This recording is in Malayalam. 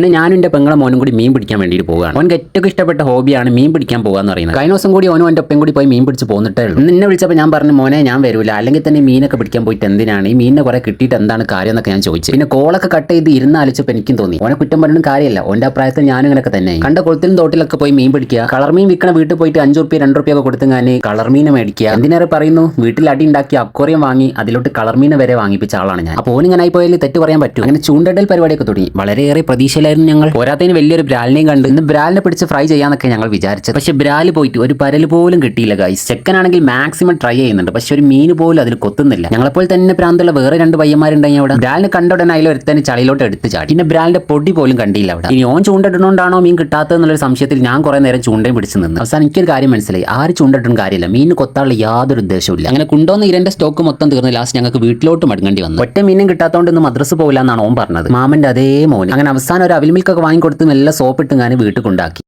പിന്നെ ഞാനും എന്റെ പെങ്ങളെ മോനും കൂടി മീൻ പിടിക്കാൻ വേണ്ടിയിട്ട് പോവുകയാണ്. അവൻ ഏറ്റവും ഇഷ്ടപ്പെട്ട ഹോബിയാണ് മീൻ പിടിക്കാൻ പോകാന്ന് പറയുന്നത്. കഴിഞ്ഞ ദിവസം കൂടി ഓനും എന്റെ ഒപ്പം കൂടി പോയി മീൻ പിടിച്ച് പോന്നിട്ടേ ഉള്ളൂ. എന്നെ വിളിച്ചപ്പോൾ ഞാൻ പറഞ്ഞു മോനെ ഞാൻ വരൂല. അല്ലെങ്കിൽ തന്നെ മീനൊക്കെ പിടിക്കാൻ പോയിട്ട് എന്തിനാണ്? ഈ മീനിനെ കുറെ കിട്ടിയിട്ട് എന്താണ് കാര്യം എന്നൊക്കെ ഞാൻ ചോദിച്ചു. പിന്നെ കോളൊക്കെ കട്ട് ചെയ്ത് ഇരുന്ന് ആലോചിച്ചപ്പോൾ എനിക്കും തോന്നി. ഓനെ കുറ്റം പറഞ്ഞും കാര്യമല്ല. ഓന്റെ അഭിപ്രായത്തിൽ ഞാനും ഇങ്ങനെയൊക്കെ തന്നെ കണ്ട കുളത്തിലും തോട്ടിലൊക്കെ പോയി മീൻ പിടിക്കുക. കളർ മീൻ വിൽക്കണ വീട്ടിൽ പോയിട്ട് അഞ്ച് റുപ്യ രണ്ട് റുപ്യ ഒക്കെ കൊടുത്തുങ്ങാൻ കളർ മീനെ മേടിക്കുക. എന്തിനേറെ പറയുന്നു? വീട്ടിൽ അടി ഉണ്ടാക്കി അക്വറിയം വാങ്ങി അതിലോട്ട് കളർ മീനെ വരെ വാങ്ങിപ്പിച്ച ആളാണ് ഞാൻ. അപ്പോൾ ഓനിങ്ങനെ ആയി പോയാൽ തെറ്റ് പറയാൻ പറ്റും. അങ്ങനെ ചൂണ്ടടൽ പരിപാടിയൊക്കെ തുടങ്ങി. വളരെയേറെ പ്രതീക്ഷയിലായിരുന്നു ഞങ്ങൾ പോരാത്തതിന് വലിയൊരു ബ്രാലിനെയും കണ്ട്. ഇന്ന് ബ്രാലിനെ പിടിച്ച് ഫ്രൈ ചെയ്യാന്നൊക്കെ ഞങ്ങൾ വിചാരിച്ചത്. പക്ഷേ ബ്രാൽ പോയിട്ട് ഒരു പരൽ പോലും കിട്ടിയില്ല ഗൈസ് ചെക്കനാണെങ്കിൽ മാക്സിമം ട്രൈ ചെയ്യുന്നുണ്ട്. പക്ഷെ ഒരു മീൻ പോലും അതിൽ കൊത്തുന്നില്ല. ഞങ്ങളെപ്പോൾ തന്നെ പ്രാന്തമുള്ള വേറെ രണ്ട് പയ്യന്മാരുണ്ടെങ്കിൽ അവിടെ. ബ്രാലിനെ കണ്ട ഉടനെ അതിൽ ഒരുത്തന്നെ ചളിയിലോട്ട് എടുത്ത് ചാടി. പിന്നെ ബ്രാലിന്റെ പൊടി പോലും കണ്ടില്ല അവിടെ. ഇനി ഓൻ ചൂണ്ടിടുന്നോണ്ടാണോ മീൻ കിട്ടാത്തത് സംശയത്തിൽ ഞാൻ കുറെ നേരം ചൂണ്ടയും പിടിച്ചു നിന്ന്. അവസാനം എനിക്കൊരു കാര്യം മനസ്സിലായി. ആര് ചൂണ്ടിട്ടും കാര്യമില്ല. മീൻ കൊത്താനുള്ള യാതൊരു ഉദ്ദേശവും അങ്ങനെ കുണ്ടോന്ന് ഇരന്റെ സ്റ്റോക്ക് മൊത്തം തീർന്ന് ലാസ്റ്റ് ഞങ്ങൾക്ക് വീട്ടിലോട്ട് മടങ്ങേണ്ടി വന്നു. ഒറ്റ മീനും കിട്ടാത്തതുകൊണ്ട് ഇന്ന് മദ്രസ് പോകില്ല എന്നാണ് ഓൻ പറഞ്ഞത്. മാമന്റെ അതേ മോൻ അങ്ങനെ അവസാനം ഒരു അവിൽ മിൽക്കൊക്കെ വാങ്ങിക്കൊടുത്ത് നല്ല സോപ്പിട്ട് ഞാൻ വീട്ടിൽ കൊണ്ടാക്കി.